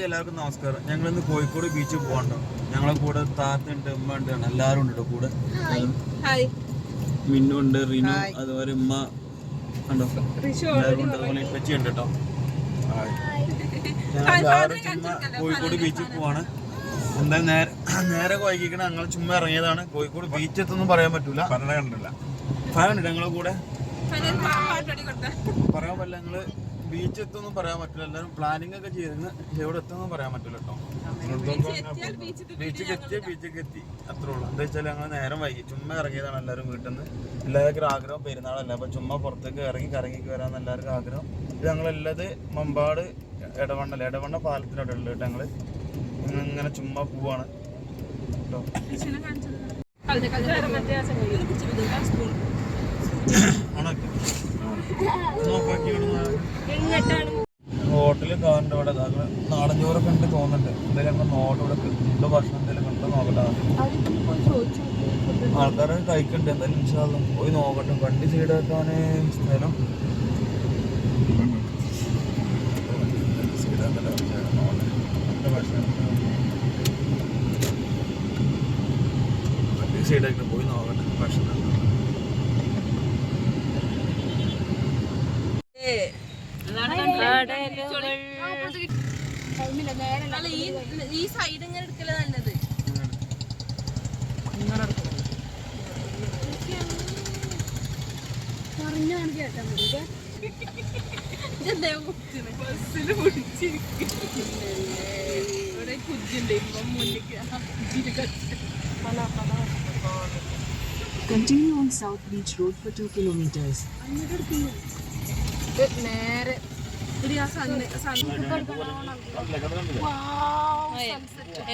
Hi എല്ലാവർക്കും നമസ്കാരം. ഞങ്ങൾ ഇന്ന് കോഴിക്കോട് ബീച്ചിൽ പോകണ്ടോ ഞങ്ങളെ കൂടെ താത്തുണ്ട് ഉമ്മ ഉണ്ട് എല്ലാവരും ഉണ്ട് കൂടെ. മിന്നു ഉണ്ട് റിനു അതുപോലെ ഉമ്മ കണ്ടോ? എല്ലാവരും ഉണ്ട് അതുപോലെ ഇപ്പച്ചി ഉണ്ട് കേട്ടോ എല്ലാവരും ചുമ്മാ കോഴിക്കോട് ബീച്ചിൽ പോവാണ്. എന്തായാലും നേരെ നേരെ വൈകിക്കണം ഞങ്ങൾ ചുമ്മാ ഇറങ്ങിയതാണ്. കോഴിക്കോട് ബീച്ച് എത്തൊന്നും പറയാൻ പറ്റൂല. പറഞ്ഞ കണ്ടില്ല ഫാനുണ്ട് ഞങ്ങളെ കൂടെ. പറയാൻ പറ്റില്ല ഞങ്ങൾ ബീച്ച് എത്തൊന്നും പറയാൻ പറ്റില്ല എല്ലാവരും പ്ലാനിങ് ഒക്കെ ചെയ്തിരുന്നു എവിടെ എത്തുമെന്നും പറയാൻ പറ്റില്ല കേട്ടോ ബീച്ചിൽ എത്തിയ ബീച്ചിലേക്ക് എത്തി അത്രേ ഉള്ളൂ എന്താ വെച്ചാൽ ഞങ്ങൾ നേരം വൈകി ചുമ്മാ ഇറങ്ങിയതാണ് എല്ലാവരും വീട്ടിൽ നിന്ന് എല്ലാവർക്കും ആഗ്രഹം പെരുന്നാളല്ല അപ്പൊ ചുമ്മാ പുറത്തേക്ക് ഇറങ്ങി കറങ്ങി വരാൻ എല്ലാവർക്കും ആഗ്രഹം ഇത് ഞങ്ങളുള്ളത് മമ്പാട് എടവണ്ണല്ല ഇടവണ്ണ പാലത്തിനോട് ഉള്ളു കേട്ടോ ഞങ്ങൾ ഇങ്ങനെ ചുമ്മാ പോവാണ് കേട്ടോ ആണോ നോക്കി ഹോട്ടലിൽ കാണുന്നുണ്ട് ഇവിടെ. ചോറൊക്കെ ഉണ്ട് തോന്നുന്നുണ്ട്. എന്തായാലും ഞങ്ങൾ നോട്ട് ഇവിടെ ഫുഡ് ഭക്ഷണം എന്തെങ്കിലും കണ്ടോ നോക്കട്ടെ. ആൾക്കാരെ കഴിക്കണ്ട്. എന്തായാലും ഇൻഷാല്ല പോയി നോക്കട്ടെ. വണ്ടി സൈഡാക്കാൻ സ്ഥലം. സൈഡാക്കി പോയി നോക്കട്ടെ. ഭക്ഷണം ഈ സൈഡ് ഇങ്ങനെ എടുക്കല നല്ലത് ബസ്സിൽ ഇവിടെ കുജിണ്ട് ഇപ്പം മുന്നിക്ക് Continue on South Beach Road for 2 kilometers. നേരെ.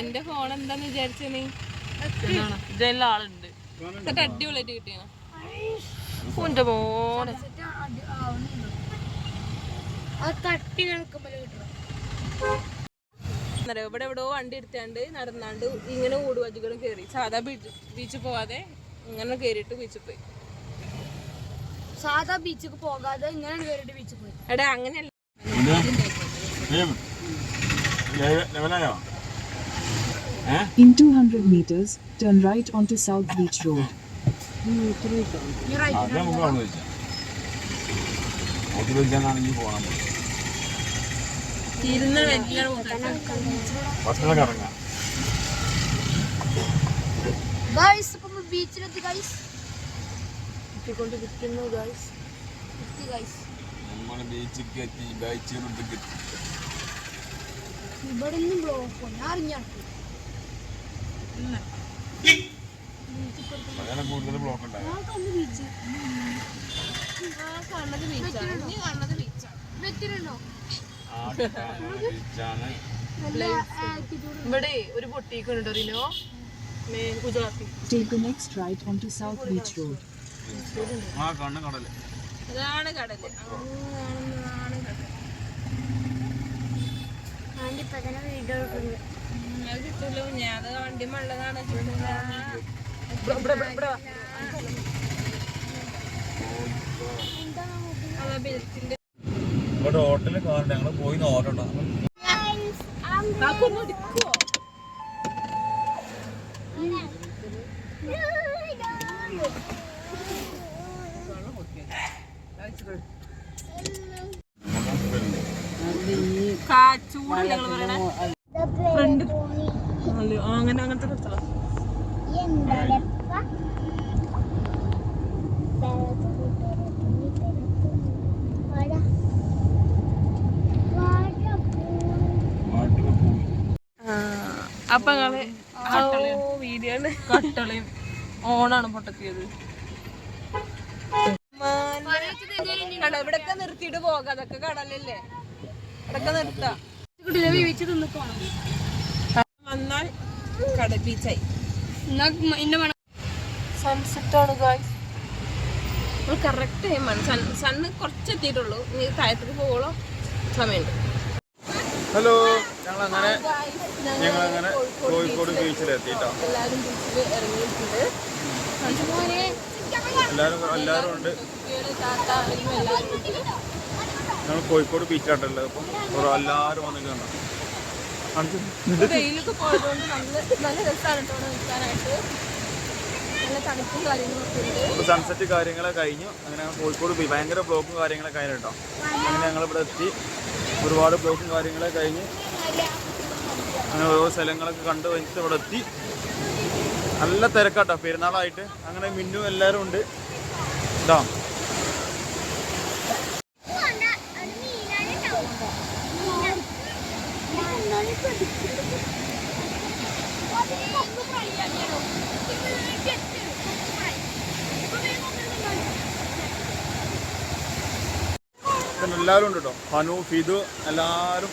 എന്റെ ഫോൺ എന്താന്ന് വിചാരിച്ചു നീ ഇതെല്ലാം ആളുണ്ട്. എന്നിട്ട് അടിപൊളിയായിട്ട് കിട്ടിയാണ് എന്റെ മോനെ ഇവിടെ എവിടെയോ വണ്ടി എടുത്താണ്ട് നടന്നാണ്ട് ഇങ്ങനെ ഓടുവാജികളും കേറി. സാധാ ബീച്ച് ബീച്ചിൽ പോവാതെ ഇങ്ങനെ കയറിയിട്ട് ബീച്ചിൽ പോയി. സാധാ ബീച്ചിക്ക് പോകാതെ ഇങ്ങനെ വേറെ ബീച്ചിൽ പോയി എടാ അങ്ങനെയല്ല. In 200 meters, turn right onto South Beach Road. ബീച്ചിലെത്തി ഗൈസ് കൊണ്ടിരിക്കുന്നു ഗൈസ് നമ്മൾ ബീച്ചിലേക്ക് എത്തി ബീച്ചിലേക്ക് എത്തി ഇവിടെ നിന്നും ബ്ലോക്ക് ഞാൻ അറിഞ്ഞാട്ടു അങ്ങനെ കൂടുതൽ ബ്ലോക്ക് ഇവിടെ ഒരു പൊട്ടിക്കുണ്ടോ Rino? Gujarati. Take next right on to south beach Road. ആ കണ്ണ് കടൽ അതാണ് അത് കിട്ടൂല ഞാൻ അത് വണ്ടി മള്ളതാണ്. ഇവിടെ ഹോട്ടലിൽ കാറുണ്ട് ഞങ്ങൾ പോയി നോക്കട്ടോ. ഫ്രണ്ട് അങ്ങനെ അങ്ങനത്തെ നിർത്തണം അപ്പൊ ഞങ്ങൾ വീഡിയോ കട്ടളയും. ഓണാണ് പൊട്ടത്തിയത്. ഇവിടൊക്കെ നിർത്തിയിട്ട് പോകാം. അതൊക്കെ കടലല്ലേ? ഇവിടൊക്കെ നിർത്താം. വന്നാൽ കട ബീച്ചായി ഇന്ന വേണം. സൺസെറ്റ് ആണ് ഗായ്സ് നമ്മൾ കറക്റ്റ് ടൈമാണ് സൺ സണ്ണ് കുറച്ച് എത്തിയിട്ടുള്ളൂ. ഇനി താഴത്തേക്ക് പോകോളോ സമയമുണ്ട്. ഹലോ ഞങ്ങൾ അങ്ങനെ ഞങ്ങൾ അങ്ങനെ കോഴിക്കോട് ബീച്ചിലെത്തി എല്ലാരും എല്ലാവരും ബീച്ചിൽ ഇറങ്ങിയിട്ടുണ്ട്. എല്ലാവരും എല്ലാവരും ഉണ്ട്. ഞങ്ങൾ കോഴിക്കോട് ബീച്ചായിട്ടുള്ളത് അപ്പം എല്ലാവരും വന്നിട്ട് കണ്ടോ. വെയിലൊക്കെ പോയതുകൊണ്ട് നല്ല നല്ല രസമാണ് കേട്ടോ ഇവിടെ നിൽക്കാനായിട്ട്. നല്ല തണുപ്പും കാര്യങ്ങളൊക്കെ ഉണ്ട്. സൺസെറ്റ് കാര്യങ്ങളെ കഴിഞ്ഞു. അങ്ങനെ കോഴിക്കോട് ഭയങ്കര ബ്ലോക്കും കാര്യങ്ങളൊക്കെ ആയിരുന്നു കേട്ടോ? അങ്ങനെ ഞങ്ങൾ ഇവിടെ എത്തി. ഒരുപാട് ബ്ലോക്കും കാര്യങ്ങളെ കഴിഞ്ഞ്. അങ്ങനെ ഓരോ സ്ഥലങ്ങളൊക്കെ കണ്ടു കഴിഞ്ഞിട്ട് ഇവിടെ എത്തി. നല്ല തിരക്കാട്ടോ. പെരുന്നാളായിട്ട്. അങ്ങനെ മിന്നു എല്ലാവരും ഉണ്ട്. ഇതാ. പിന്നെ എല്ലാവരും ഉണ്ട് കേട്ടോ ഹനു ഫിദു എല്ലാവരും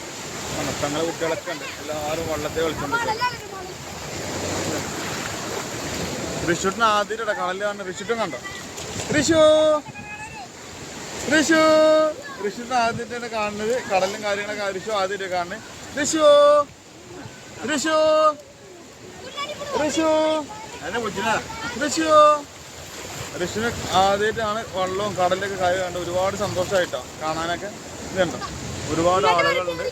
തങ്ങളെ കുട്ടികളൊക്കെ ഉണ്ട്. എല്ലാവരും വള്ളത്തെ കളിച്ചുണ്ട് ഋഷുട്ടിന് ആദ്യമായിട്ട് കടലിൽ വന്ന് ഋഷുട്ടും കണ്ടോ? ഋഷു! ഋഷു! ഋഷുട്ടിന് ആദ്യമായിട്ടാണ് കാണുന്നത്. കടലും കാര്യങ്ങളൊക്കെ ഋഷു ആദ്യമായിട്ട് കാണുന്നത്. ഋഷു! ഋഷു! ഋഷു! എന്നെ വിളിച്ചില്ല. ഋഷു! ഋഷിന് ആദ്യമായിട്ടാണ് വള്ളവും കടലൊക്കെ കാര്യം കണ്ട് ഒരുപാട് സന്തോഷമായിട്ടാണ് കാണാനൊക്കെ. ഇതുണ്ട്? ഒരുപാട് ആളുകളുണ്ട്.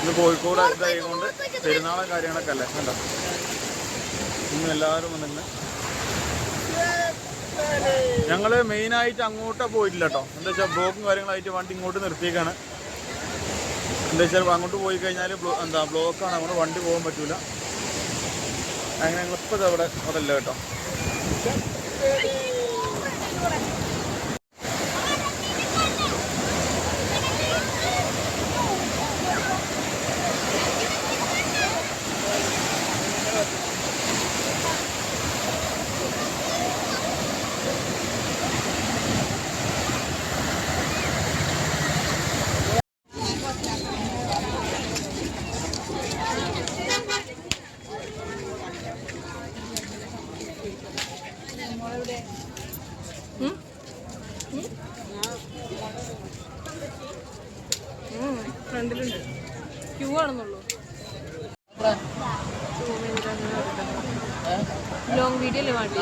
ഇന്ന് കോഴിക്കോട് ഇതായതുകൊണ്ട് പെരുന്നാളും കാര്യങ്ങളൊക്കെ അല്ലേ? കണ്ടോ? ഇന്ന് എല്ലാവരും വന്നിട്ടുണ്ട് ഞങ്ങൾ മെയിനായിട്ട് അങ്ങോട്ടാ പോയിട്ടില്ല കേട്ടോ എന്താ വെച്ചാൽ ബ്ലോക്കും കാര്യങ്ങളായിട്ട് വണ്ടി ഇങ്ങോട്ട് നിർത്തിയേക്കാണ്. എന്താ വെച്ചാൽ അങ്ങോട്ട് പോയി കഴിഞ്ഞാൽ എന്താ ബ്ലോക്കാണ്. അങ്ങോട്ട് വണ്ടി പോകാൻ പറ്റൂല. അങ്ങനെ ഞങ്ങളിപ്പോൾ അവിടെ അതല്ല കേട്ടോ. 哎呦，太！ഫ്രണ്ടിലുണ്ട് ക്യൂ ആണെന്നുള്ളൂ ലോങ് വീഡിയോ അല്ലേ വേണ്ടി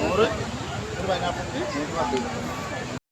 നൂറ് ഒരു പൈനാപ്പിൾ